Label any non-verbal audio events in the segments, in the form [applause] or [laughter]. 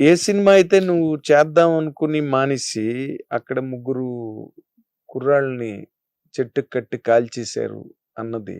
ఏ cinema అయితే నువ్వు చేద్దాం అనుకుని మానేసి అక్కడ ముగ్గురు కుర్రాళ్ళని చెట్టు కట్టి కాల్చేశారు అన్నది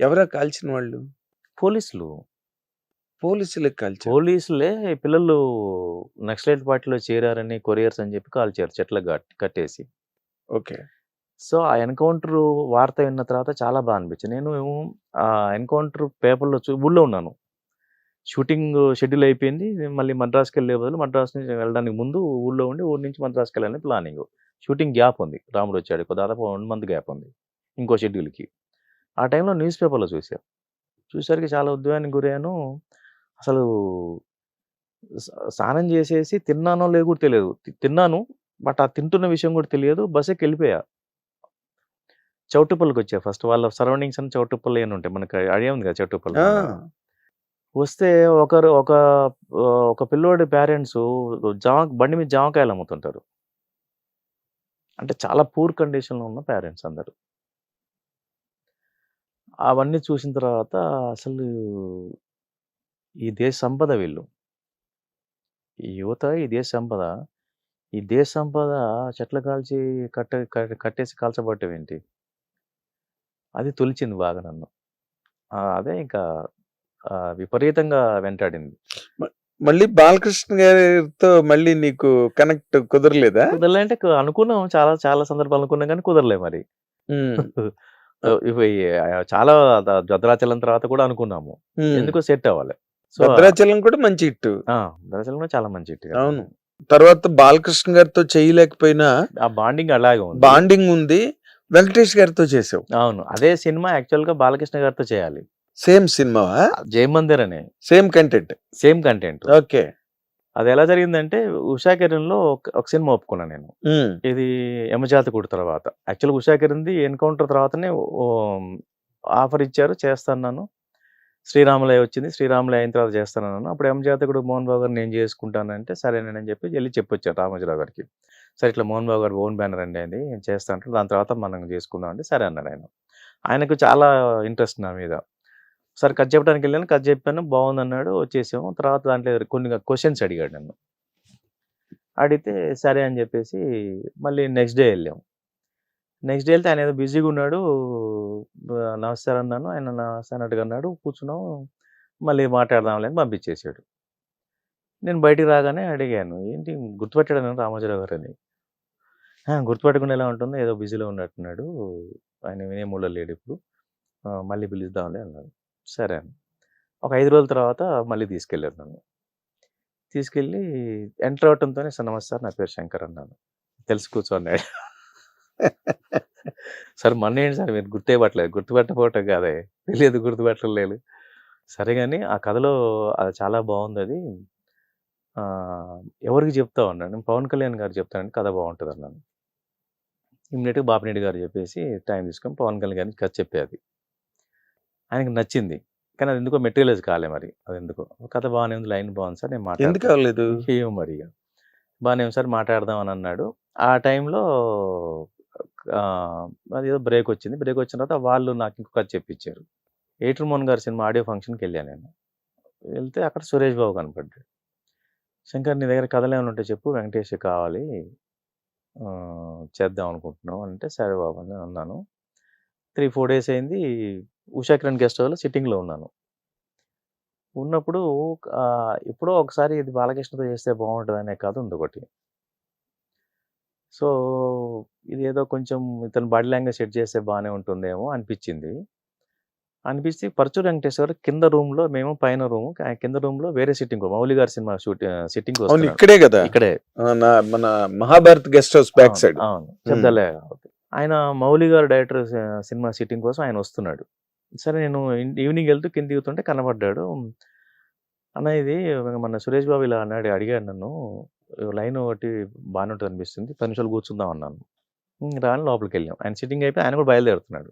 ఎవరా కాల్చిన వాళ్ళు? పోలీసులు. పోలీసులకు కాల్చారు. పోలీసులే పిల్లలు నక్సలైట్ పార్టీలో చేరారని కొరియర్స్ అని చెప్పి కాల్చారు చెట్ల కట్టేసి. ఓకే. సో ఆ ఎన్కౌంటర్ వార్త విన్న తర్వాత చాలా బాగా అనిపించింది. నేను ఆ ఎన్కౌంటర్ పేపర్లో చూ ఊళ్ళో ఉన్నాను. షూటింగ్ షెడ్యూల్ అయిపోయింది. మళ్ళీ మద్రాస్కి వెళ్ళే బదులు మద్రాస్ నుంచి వెళ్ళడానికి ముందు ఊళ్ళో ఉండి ఊరి నుంచి మద్రాస్కి వెళ్ళాలని ప్లానింగ్. షూటింగ్ గ్యాప్ ఉంది. రాముడు వచ్చాడు. ఒక దాదాపు వన్ మంత్ గ్యాప్ ఉంది. ఇంకో షెడ్యూల్కి. ఆ టైంలో న్యూస్ పేపర్లో చూసాను చూసరికి చాలా ఉద్యోగానికి గురయ్యాను. అసలు స్నానం చేసేసి తిన్నానో లేదో కూడా తెలియదు. తిన్నాను. బట్ ఆ తింటున్న విషయం కూడా తెలియదు. బస్ ఎక్కి వెళ్ళిపోయా. చౌటుప్పల్కి వచ్చా ఫస్ట్. వాళ్ళ సరౌండింగ్స్ అని చౌటుప్పల్ అని ఉంటాయి? మనకి ఐడియా ఉంది కదా చౌటుప్పల్ ఆ, వస్తే ఒకరు ఒక ఒక పిల్లోడి పేరెంట్స్ జామ బండి మీద జామకాయలు అమ్ముతుంటారు. అంటే చాలా పూర్ కండిషన్లో ఉన్న పేరెంట్స్ అందరు. అవన్నీ చూసిన తర్వాత అసలు ఈ దేశ సంపద వీళ్ళు. ఈ యువత ఈ దేశ సంపద ఈ దేశ సంపద చెట్లు కాల్చి కట్ట కట్టేసి కాల్చబట్టం ఏంటి? అది తొలిచింది బాగా నన్ను. అదే ఇంకా విపరీతంగా వెంటాడింది. మళ్ళీ బాలకృష్ణ గారితో మళ్ళీ నీకు కనెక్ట్ కుదరలేదా? కుదరలే అంటే కు- అనుకున్నాం. చాలా చాలా సందర్భాలు అనుకున్నాం కానీ కుదరలే మరి. [laughs] చాలా భద్రాచలం తర్వాత కూడా అనుకున్నాము. ఎందుకో సెట్ అవ్వాలి. సో భద్రాచలం కూడా మంచి హిట్ ఆ, భద్రాచలం కూడా చాలా మంచి కదా. అవును. తర్వాత బాలకృష్ణ గారితో చేయలేకపోయినా ఆ బాండింగ్ అలాగే ఉంది. బాండింగ్ ఉంది. వెంకటేష్ గారితో చేసావు. అవును. అదే సినిమా యాక్చువల్గా బాలకృష్ణ గారితో చేయాలి. సేమ్ సినిమా జయమందిర్ అనే. Same content. Same content. Okay. అది ఎలా జరిగిందంటే ఉషాకిరణ్లో ఒక సినిమా ఒప్పుకున్నాను నేను. ఇది యమజాతకుడు తర్వాత. యాక్చువల్గా ఉషాకిరింది ఎన్కౌంటర్ తర్వాతనే ఆఫర్ ఇచ్చారు చేస్తాను శ్రీరాములయ్య వచ్చింది శ్రీరాములయ్య అయిన తర్వాత చేస్తానన్నాను. అప్పుడు యమజాతకుడు మోహన్ బాబు గారు నేను చేసుకుంటానంటే సరేనని చెప్పి వెళ్ళి చెప్పొచ్చాను రామోజీరావు గారికి. సరే ఇట్లా మోహన్ బాబు గారు ఓన్ బ్యానర్ అండి అది నేను చేస్తా అంటే దాని తర్వాత మనం చేసుకుందాం అంటే సరే అన్నాడు ఆయన. ఆయనకు చాలా ఇంట్రెస్ట్ నా మీద. సార్ కట్ చెప్పడానికి వెళ్ళాను కట్ చెప్పాను బాగుంది అన్నాడు వచ్చేసాము. తర్వాత దాంట్లో కొన్ని క్వశ్చన్స్ అడిగాడు నన్ను. అడిగితే సరే అని చెప్పేసి మళ్ళీ నెక్స్ట్ డే వెళ్ళాము. నెక్స్ట్ డే వెళ్తే ఆయన ఏదో బిజీగా ఉన్నాడు బ- నమస్కారం అన్నాను. ఆయన నమస్తే అన్నట్టుగా అన్నాడు కూర్చున్నాం మళ్ళీ మాట్లాడదాంలే అని పంపించేసాడు. నేను బయటికి రాగానే అడిగాను ఏంటి గుర్తుపెట్టాడు రామోజీరావు గారు అని గుర్తుపెట్టకుండా ఎలా ఉంటుందో ఏదో బిజీలో ఉన్నట్టున్నాడు ఆయన వినే మూడో లేడు ఇప్పుడు మళ్ళీ పిలుద్దాంలే అన్నాడు. సరే అని ఒక ఐదు రోజుల తర్వాత మళ్ళీ తీసుకెళ్ళారు నన్ను. తీసుకెళ్ళి ఎంటర్ అవటంతోనే సార్ నమస్తే సార్ నా పేరు శంకర్ అన్నాను. తెలిసి కూర్చోన్నాడు సార్ మొన్న ఏంటి సార్ మీరు గుర్తుపట్టలేదు గుర్తుపట్టకపోవటం కాదే? తెలియదు గుర్తుపట్టలేదు సరే కానీ ఆ కథలో అది చాలా బాగుంది అది. ఎవరికి చెప్తా ఉన్నాను? పవన్ కళ్యాణ్ గారు చెప్తానండి కథ బాగుంటుంది అన్నాను ఇమ్మీడియట్గా బాపినేడి గారు చెప్పేసి టైం తీసుకొని పవన్ కళ్యాణ్ గారికి కథ చెప్పేది. ఆయనకి నచ్చింది. కానీ అది ఎందుకో మెటీరియలైజ్ కాలే మరి. అది ఎందుకో. కథ బాగానే ఉంది లైన్ బాగుంది సార్ నేను ఎందుకు అవ్వలేదు? ఏమో మరి. బాగానే ఉంది సార్ మాట్లాడదాం అని అన్నాడు. ఆ టైంలో అది ఏదో బ్రేక్ వచ్చింది. బ్రేక్ వచ్చిన తర్వాత వాళ్ళు నాకు ఇంకొక చెప్పించారు ఏటర్ మోహన్ గారి సినిమా ఆడియో ఫంక్షన్కి వెళ్ళాను నేను. వెళ్తే అక్కడ సురేష్ బాబు కనపడ్డాడు. శంకర్ నీ దగ్గర కథలు ఏమైనా ఉంటే చెప్పు వెంకటేష్ కావాలి. చేద్దాం అనుకుంటున్నాం అంటే సరే బాబు అని అన్నాను. త్రీ ఫోర్ డేస్ అయింది. ఉషా కిరణ్ గెస్ట్ హౌస్లో సిట్టింగ్లో ఉన్నాను. ఉన్నప్పుడు ఎప్పుడో ఒకసారి ఇది బాలకృష్ణతో చేస్తే బాగుంటుంది అనే కథ ఉంది ఒకటి. సో ఇది ఏదో కొంచెం ఇతను బాడీ లాంగ్వేజ్ సెట్ చేస్తే బాగానే ఉంటుందేమో అనిపించింది. అనిపిస్తే పరచూరు వెంకటేశ్వర కింద రూమ్లో మేము పైన రూమ్ కింద రూమ్లో వేరే సిట్టింగ్ మౌలి గారి సినిమా సిట్టింగ్ అవును ఇక్కడే కదా? ఇక్కడే. మన Mahabharat guest house back side. అవును ఆయన మౌలి గారు డైరెక్టర్ సినిమా సిట్టింగ్ కోసం ఆయన వస్తున్నాడు. సరే నేను ఈవినింగ్ వెళ్తూ కింద దిగుతుంటే కనబడ్డాడు. అన్న ఇది మన సురేష్ బాబు ఇలా అన్నాడు అడిగాడు నన్ను లైన్ ఒకటి బాగానే ఉంటుంది అనిపిస్తుంది పది నిమిషాలు కూర్చుందాం అన్నాను. రాని లోపలికి వెళ్ళాం. ఆయన సిట్టింగ్ అయిపోయి ఆయన కూడా బయలుదేరుతున్నాడు.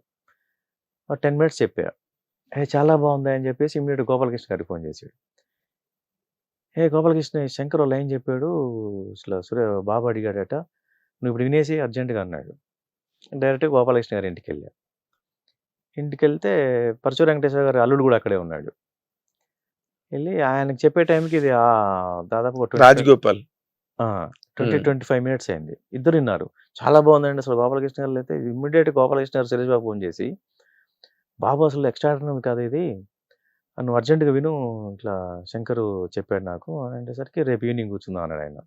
టెన్ మినిట్స్ చెప్పా. ఏ చాలా బాగుంది అని చెప్పేసి ఇమ్మీడియట్ గోపాలకృష్ణ గారికి ఫోన్ చేశాడు. ఏ గోపాలకృష్ణ శంకర్ లైన్ చెప్పాడు అసలు సురే బాబు అడిగాడట నువ్వు ఇప్పుడు వినేసి అర్జెంటుగా అన్నాడు. డైరెక్ట్గా గోపాలకృష్ణ గారి ఇంటికి వెళ్ళా. ఇంటికి వెళ్తే పరచూరు వెంకటేశ్వర గారి అల్లుడు కూడా అక్కడే ఉన్నాడు. వెళ్ళి ఆయనకి చెప్పే టైంకి ఇది ఆ, దాదాపు ఒక 20 Rajagopal. Twenty. Twenty five minutes అయింది. ఇద్దరు విన్నారు. చాలా బాగుందండి అసలు గోపాలకృష్ణ గారు అయితే. ఇమ్మీడియట్ గోపాలకృష్ణ గారు సురేష్ బాబు ఫోన్ చేసి బాబు అసలు ఎక్స్ట్రాడినరీ కాదు ఇది. నువ్వు అర్జెంటుగా విను ఇట్లా శంకరు చెప్పాడు నాకు. అని అనేసరికి రేపు ఈవినింగ్ కూర్చుందాం అన్నాడు ఆయన.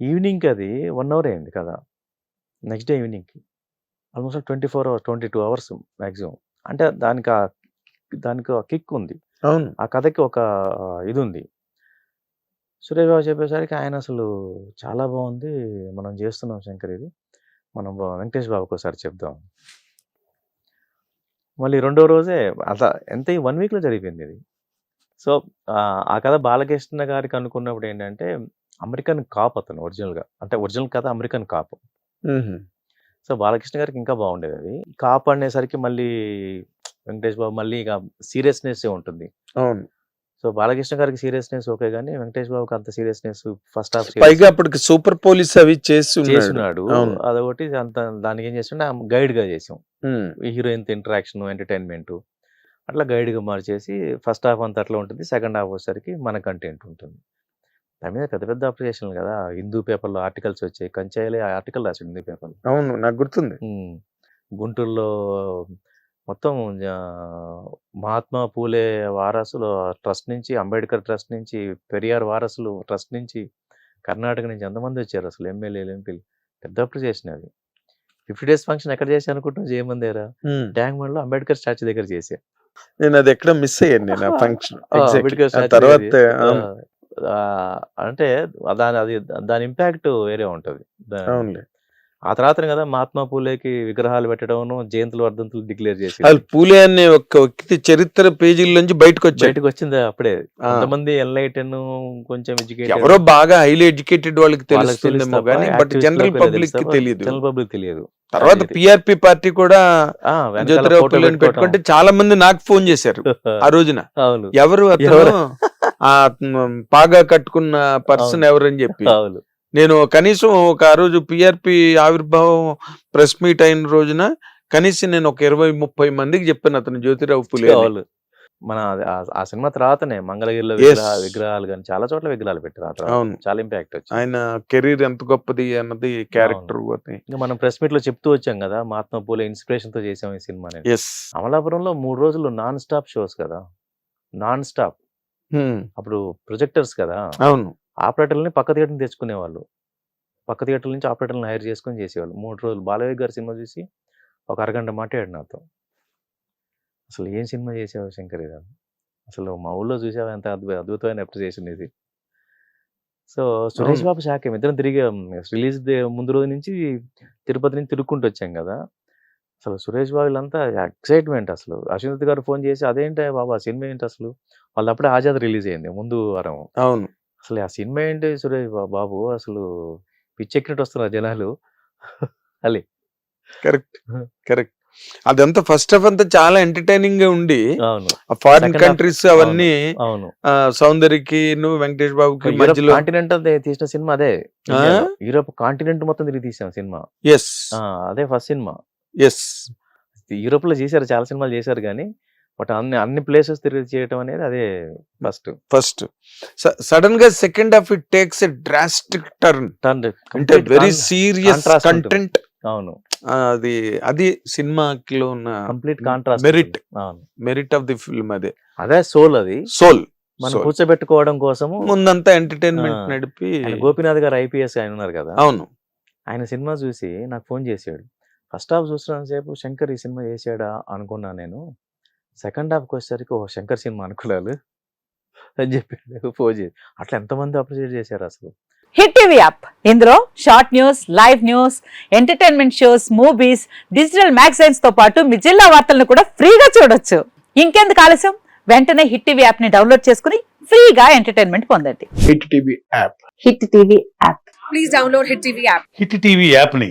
ఈవినింగ్కి అది వన్ అవర్ అయింది కదా. Next day ఈవినింగ్కి. Almost twenty four hours twenty two hours maximum అంటే దానికి ఆ దానికి ఆ కిక్ ఉంది. అవును. ఆ కథకి ఒక ఇది ఉంది సురేష్ బాబు చెప్పేసరికి ఆయన అసలు చాలా బాగుంది. మనం చేస్తున్నాం శంకర్ ఇది. మనం వెంకటేష్ బాబుకి ఒకసారి చెప్దాం. మళ్ళీ రెండో రోజే అట్లా ఎంత వన్ వీక్లో జరిగిపోయింది ఇది. సో ఆ కథ బాలకృష్ణ గారికి అనుకున్నప్పుడు ఏంటంటే అమెరికన్ కాప్ అతను ఒరిజినల్గా. అంటే ఒరిజినల్ కథ అమెరికన్ కాప్. సో బాలకృష్ణ గారికి ఇంకా బాగుండేది అది. కాప్ అనేసరికి మళ్ళీ వెంకటేష్ బాబు మళ్ళీ ఇక సీరియస్నెస్ ఉంటుంది. అవును. సో బాలకృష్ణ గారికి సీరియస్నెస్ ఓకే కానీ వెంకటేష్ బాబుకి అంత సీరియస్నెస్ ఫస్ట్ హాఫ్ పైగా అప్పటికి సూపర్ పోలీస్ అవి చేస్తున్నాడు. అదొకటి అంత దానికి ఏం చేస్తుంటే గైడ్గా చేసాం. హీరోయిన్ ఇంటరాక్షన్ ఎంటర్టైన్మెంట్ అట్లా గైడ్గా మార్చేసి ఫస్ట్ హాఫ్ అంతా అట్లా ఉంటుంది. సెకండ్ హాఫ్ వచ్చేసరికి మన కంటెంట్ ఉంటుంది. దాని మీద పెద్ద పెద్ద అప్రిషియేషన్లు కదా! హిందూ పేపర్లో ఆర్టికల్స్ వచ్చాయి. కంచాయిలే ఆర్టికల్ రాసాడు హిందూ పేపర్లో. అవును. నాకు గుర్తుంది. గుంటూరులో మొత్తం మహాత్మా పూలే వారసులు ట్రస్ట్ నుంచి అంబేద్కర్ ట్రస్ట్ నుంచి పెరియార్ వారసులు ట్రస్ట్ నుంచి కర్ణాటక నుంచి ఎంతమంది వచ్చారు అసలు? ఎమ్మెల్యేలు ఎంపీలు. పెద్ద అప్రిసియేషన్ అది. ఫిఫ్టీ డేస్ ఫంక్షన్ ఎక్కడ చేసి అనుకుంటున్నాం ఉమ్. ట్యాంక్ బండ్లో అంబేద్కర్ స్టాచ్యూ దగ్గర చేసే నేను అది ఎక్కడ మిస్ అయ్యాను నేను [laughs] ఫంక్షన్ తర్వాత అంటే దాని అది దాని ఇంపాక్ట్ వేరే ఉంటది. ఆ తర్వాత కదా మహాత్మా పూలేకి విగ్రహాలు పెట్టడం జయంతులు వర్ధంతులు డిక్లేర్ చేసి పూలే అనే ఒక వ్యక్తి చరిత్ర పేజీల నుంచి బయటకు వచ్చాడు బయటకు వచ్చింది అప్పుడే. కొంతమంది ఎన్లైటన్ కొంచెం ఎడ్యుకేటెడ్ ఎవరో బాగా హైలీ ఎడ్యుకేటెడ్ వాళ్ళకి తెలుస్తుందేమో కానీ బట్ జనరల్ పబ్లిక్కి తెలియదు జనరల్ పబ్లిక్ తెలియదు. తర్వాత పిఆర్పి పార్టీ కూడా జ్యోతిరావు. పెట్టుకుంటే చాలా మంది నాకు ఫోన్ చేశారు [laughs] ఆ రోజున. అవును. ఎవరు అతను? ఎవరు? ఆ పాగా కట్టుకున్న పర్సన్ ఎవరని చెప్పి. నేను కనీసం ఒక ఆ రోజు పిఆర్పి ఆవిర్భావం ప్రెస్ మీట్ అయిన రోజున కనీసం నేను ఒక ఇరవై ముప్పై మందికి చెప్పాను అతను జ్యోతిరావు పులే మన ఆ- సినిమా తర్వాతనే మంగళగిరిలో విగ్రహాలు కానీ చాలా చోట్ల విగ్రహాలు పెట్టారు అవును. చాలా ఇంపాక్ట్ వచ్చింది. ఆయన కెరీర్ ఎంత గొప్పది అన్నది క్యారెక్టర్ ఇంకా మనం ప్రెస్ మీట్లో చెప్తూ వచ్చాం కదా మహాత్మా పూలే ఇన్స్పిరేషన్తో చేసాం ఈ సినిమా అమలాపురంలో మూడు రోజులు నాన్ స్టాప్ షోస్ కదా. నాన్ స్టాప్ అప్పుడు ప్రొజెక్టర్స్ కదా! అవును. ఆపరేటర్లని పక్క థియేటర్ని తెచ్చుకునేవాళ్ళు. పక్క థియేటర్ నుంచి ఆపరేటర్ని హైర్ చేసుకొని చేసేవాళ్ళు. మూడు రోజులు బాలయ్య గారి సినిమా చూసి ఒక అరగంట మాట్లాడాడు నాతో. అసలు ఏం సినిమా చేసావు శంకర్ ఇది అసలు మా ఊళ్ళో చూసావు ఎంత అద్భుత అద్భుతమైన అప్రిసియేషన్ ఇది. సో సురేష్. బాబు శాఖ ఇద్దరం తిరిగి. రిలీజ్ ముందు రోజు నుంచి తిరుపతి నుంచి తిరుక్కుంటూ వచ్చాం కదా! అసలు సురేష్ బాబు వీళ్ళంతా ఎక్సైట్మెంట్ అసలు. అశ్వత్ గారు ఫోన్ చేసి అదేంటి బాబు ఆ సినిమా ఏంటి అసలు? వాళ్ళు అప్పుడే ఆజాద్ రిలీజ్ అయింది ముందు వారం. అవును. అసలు ఆ సినిమా ఏంటి సురేష్ బాబు? అసలు పిచ్చెక్కినట్టు వస్తున్నారు జనాలు. [laughs] అలే. కరెక్ట్. [laughs] కరెక్ట్. అదంతా ఫస్ట్ ఆఫ్ అంతా చాలా ఎంటర్టైనింగ్గా ఉండి ఫారిన్ కంట్రీస్ అవన్నీ సౌందర్యకి నువ్వు వెంకటేష్ బాబుకి మధ్యలో కాంటినెంట్ తీసిన సినిమా అదే. యూరోప్ కాంటినెంట్ మొత్తం తిరిగి తీసాం సినిమా. ఎస్ అదే ఫస్ట్ సినిమా. ఎస్ యూరోప్లో చేశారు చాలా సినిమాలు చేశారు కానీ బట్ అన్ని అన్ని ప్లేసెస్ తిరిగి చేయడం అనేది అదే ఫస్ట్. ఫస్ట్ సడన్గా second half it takes a drastic turn అంటే వెరీ సీరియస్. కంటెంట్ అవును. అది అది సినిమాకిలో ఉన్న కంప్లీట్ కాంట్రాస్ట్ మెరిట్ అవును. మెరిట్ ఆఫ్ ది ఫిల్మ్ అదే. అదే సోల్ అది. సోల్ మనం కూర్చోబెట్టుకోవడం కోసము ముందంతా ఎంటర్టైన్మెంట్. నడిపి గోపీనాథ్ గారు ఐపీఎస్ ఆయన ఉన్నారు కదా. అవును. ఆయన సినిమా చూసి నాకు ఫోన్ చేశాడు. ఫస్ట్ హాఫ్ చూస్తున్నంత సేపు శంకర్ ఈ సినిమా చేసాడా అనుకున్నా నేను. సెకండ్ హాఫ్కి వచ్చేసరికి ఓ శంకర్ సినిమా అనుకున్నాను. అని చెప్పి ఫోన్ చేసి అట్లా ఎంతమంది అప్రిషియేట్ చేశారు అసలు? Hit TV app. ఇందులో short news live news entertainment shows movies digital మ్యాగజైన్స్తో పాటు మీ జిల్లా వార్తలను కూడా ఫ్రీగా చూడొచ్చు. ఇంకెందుకు ఆలస్యం? వెంటనే హిట్ టీవీ యాప్ని డౌన్లోడ్ చేసుకుని ఫ్రీగా ఎంటర్టైన్మెంట్ పొందండి. Hit TV app. Hit TV app. Please download Hit TV app. Hit TV యాప్ని